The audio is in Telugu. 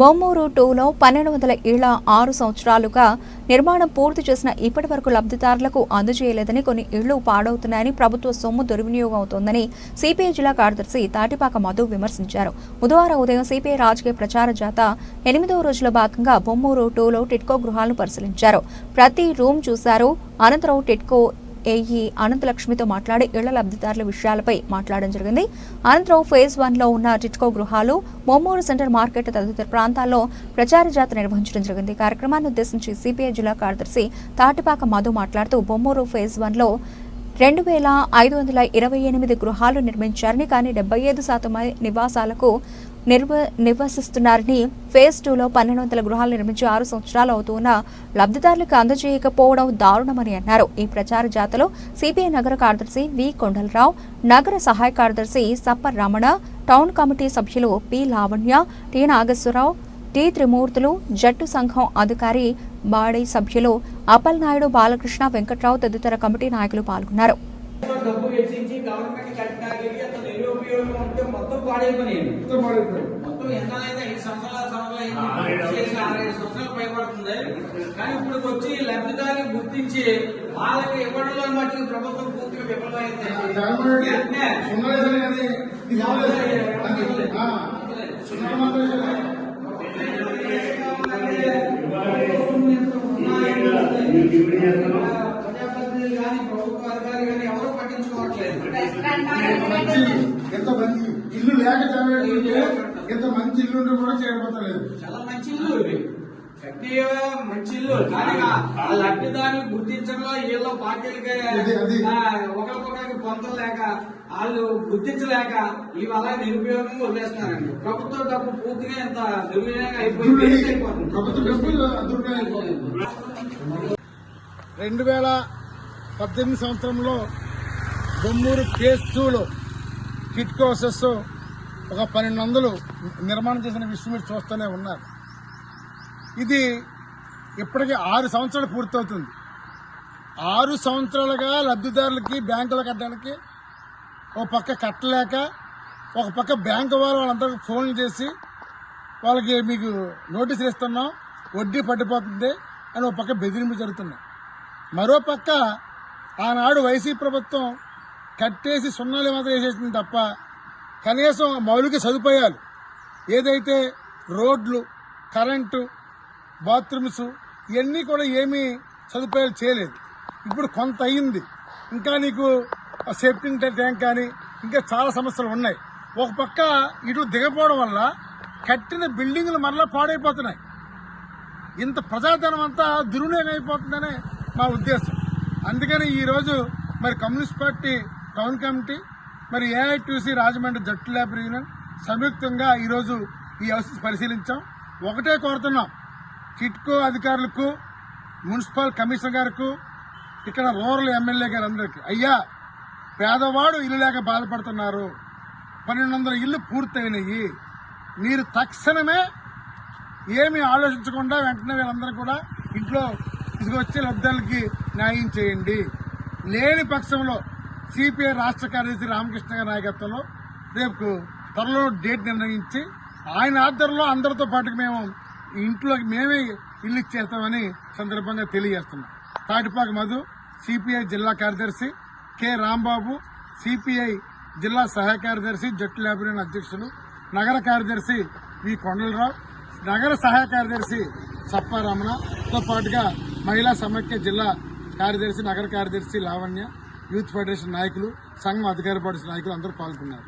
బొమ్మూరు టూలో పన్నెండు వందల ఏళ్ళ ఆరు సంవత్సరాలుగా నిర్మాణం పూర్తి చేసిన ఇప్పటి వరకు లబ్ధిదారులకు అందజేయలేదని కొన్ని ఇళ్ళు పాడవుతున్నాయని ప్రభుత్వ సొమ్ము దుర్వినియోగం అవుతోందని సిపిఐ జిల్లా కార్యదర్శి తాటిపాక మధు విమర్శించారు. బుధవారం ఉదయం సిపిఐ రాజకీయ ప్రచార జాత ఎనిమిదవ రోజుల భాగంగా బొమ్మూరు టూలో టిట్కో గృహాలను పరిశీలించారు. ప్రతి రూమ్ చూశారు. అనంతరం టిట్కో ఏఈ అనంతలక్ష్మితో మాట్లాడి ఇళ్ళ లబ్ధిదారుల విషయాలపై మాట్లాడడం జరిగింది. అనంతరం ఫేజ్ వన్లో ఉన్న టిట్కో గృహాలు మోమూరు సెంటర్ మార్కెట్ తదితర ప్రాంతాల్లో ప్రచార జాతర నిర్వహించడం జరిగింది. కార్యక్రమాన్ని ఉద్దేశించి సిపిఐ జిల్లా కార్యదర్శి తాటిపాక మధు మాట్లాడుతూ బొమ్మూరు ఫేజ్ వన్లో రెండు వేల ఐదు వందల ఇరవై ఎనిమిది గృహాలు నిర్మించారని కానీ డెబ్బై ఐదు శాతం నివాసాలకు నిర్వ నిర్వసిస్తున్నారని ఫేజ్ టూలో పన్నెండు వందల గృహాలు నిర్మించి ఆరు సంవత్సరాలు అవుతున్న లబ్ధిదారులకు అందజేయకపోవడం దారుణమని అన్నారు. ఈ ప్రచార జాతలో సిపిఐ నగర కార్యదర్శి వి కొండలరావు నగర సహాయ కార్యదర్శి సప్పర్ రమణ టౌన్ కమిటీ సభ్యులు P Lavanya T Nageswararao T Trimurthulu జట్టు సంఘం అధికారి బాడీ సభ్యులు అపల్ నాయుడు బాలకృష్ణ వెంకట్రావు తదితర కమిటీ నాయకులు పాల్గొన్నారు. అంత నిరుపయోగం ఉంటే మొత్తం పాడైపోయినాయి. మొత్తం ఎంత అయితే ఐదు సంవత్సరాల సంవత్సరాలు ఆరేడు సంవత్సరాలు. పైపడుతుంది కానీ ఇప్పుడు వచ్చి లబ్ధిదారులు గుర్తించి వాళ్ళకి ఇవ్వడంలో మట్టుకు ప్రభుత్వం పూర్తిగా విఫలమైంది. ప్రజాప్రతినిధులు కానీ ప్రభుత్వ అధికారులు కానీ ఎవరు పట్టించుకోవట్లేదు. ఎంత మంచి ఇల్లు లేక చదివేటంటే ఎంత మంచి ఇల్లు ఉంటే కూడా చేయబోతలేదు చాలా మంచి ఇల్లు మంచి ఇల్లు. కానీ ఆ- లబ్ధిదారులు గుర్తించడంలో వీళ్ళు పార్టీలకి ఒకరికొకరికి పొందలు లేక వాళ్ళు గుర్తించలేక ఇవి అలా నిరుపయోగం వదిలేస్తున్నారండి. ప్రభుత్వ డబ్బు పూర్తిగా ఇంత దుర్వినియోగం అయిపోయి వేస్ట్ అయిపోతుంది. ప్రభుత్వ డబ్బులు దుర్వినియోగం అయిపోతుంది. రెండు వేల పద్దెనిమిది సంవత్సరంలో బొమ్మూరు కేస్ టూలో కిట్కోసెస్ ఒక పన్నెండు వందలు నిర్మాణం చేసిన విషయం మీరు చూస్తూనే ఉన్నారు. ఇది ఇప్పటికి ఆరు సంవత్సరాలు పూర్తవుతుంది. ఆరు సంవత్సరాలుగా లబ్ధిదారులకి బ్యాంకులు కట్టడానికి ఒక పక్క కట్టలేక ఒక పక్క బ్యాంకు వారు వాళ్ళందరికీ ఫోన్లు చేసి వాళ్ళకి మీకు నోటీసులు ఇస్తున్నాం వడ్డీ పడిపోతుంది అని ఒక పక్క బెదిరింపు జరుగుతున్నాయి. మరో పక్క ఆనాడు వైసీపీ ప్రభుత్వం కట్టేసి సున్నాలు మాత్రం వేసేసింది తప్ప కనీసం మౌలిక సదుపాయాలు ఏదైతే రోడ్లు కరెంటు బాత్రూమ్స్ ఇవన్నీ కూడా ఏమీ సదుపాయాలు చేయలేదు. ఇప్పుడు కొంత అయింది ఇంకా నీకు సేఫ్టీ ట్యాంక్ కానీ ఇంకా చాలా సమస్యలు ఉన్నాయి. ఒక పక్క ఇటు దిగపోవడం వల్ల కట్టిన బిల్డింగ్లు మరలా పాడైపోతున్నాయి. ఇంత ప్రజాధనం అంతా దుర్వినియోగం అయిపోతుందనే మా ఉద్దేశం. అందుకని ఈరోజు మరి కమ్యూనిస్ట్ పార్టీ టౌన్ కమిటీ మరి ఏఐటీసీ రాజమండ్రి జట్టు ల్యాబ్ యూనియన్ సంయుక్తంగా ఈరోజు ఈ అవసరం పరిశీలించాం. ఒకటే కోరుతున్నాం కిట్కో అధికారులకు మున్సిపల్ కమిషనర్ గారికి ఇక్కడ రూరల్ ఎమ్మెల్యే గారు అందరికీ. అయ్యా పేదవాడు ఇల్లు లేక బాధపడుతున్నారు. పన్నెండు వందల ఇల్లు పూర్తయినాయి. మీరు తక్షణమే ఏమి ఆలోచించకుండా వెంటనే వీళ్ళందరూ కూడా ఇంట్లో తీసుకొచ్చి లబ్ధాలకి న్యాయం చేయండి. లేని పక్షంలో సిపిఐ రాష్ట్ర కార్యదర్శి రామకృష్ణ గారి నాయకత్వంలో రేపు త్వరలో డేట్ నిర్ణయించి ఆయన ఆధ్వర్యంలో అందరితో పాటు మేము ఇంట్లోకి మేమే ఇల్లు ఇచ్చేస్తామని సందర్భంగా తెలియజేస్తున్నాం. తాటిపాక మధు సిపిఐ జిల్లా కార్యదర్శి కె రాంబాబు సిపిఐ జిల్లా సహాయ కార్యదర్శి జట్టు లేబర్ అధ్యక్షులు నగర కార్యదర్శి వి. కొండలరావు నగర సహాయ కార్యదర్శి సప్పారమణతో పాటుగా మహిళా సమైక్య జిల్లా కార్యదర్శి నగర కార్యదర్శి లావణ్య యూత్ ఫెడరేషన్ నాయకులు సంఘం అధికార పార్టీ నాయకులు అందరూ పాల్గొన్నారు.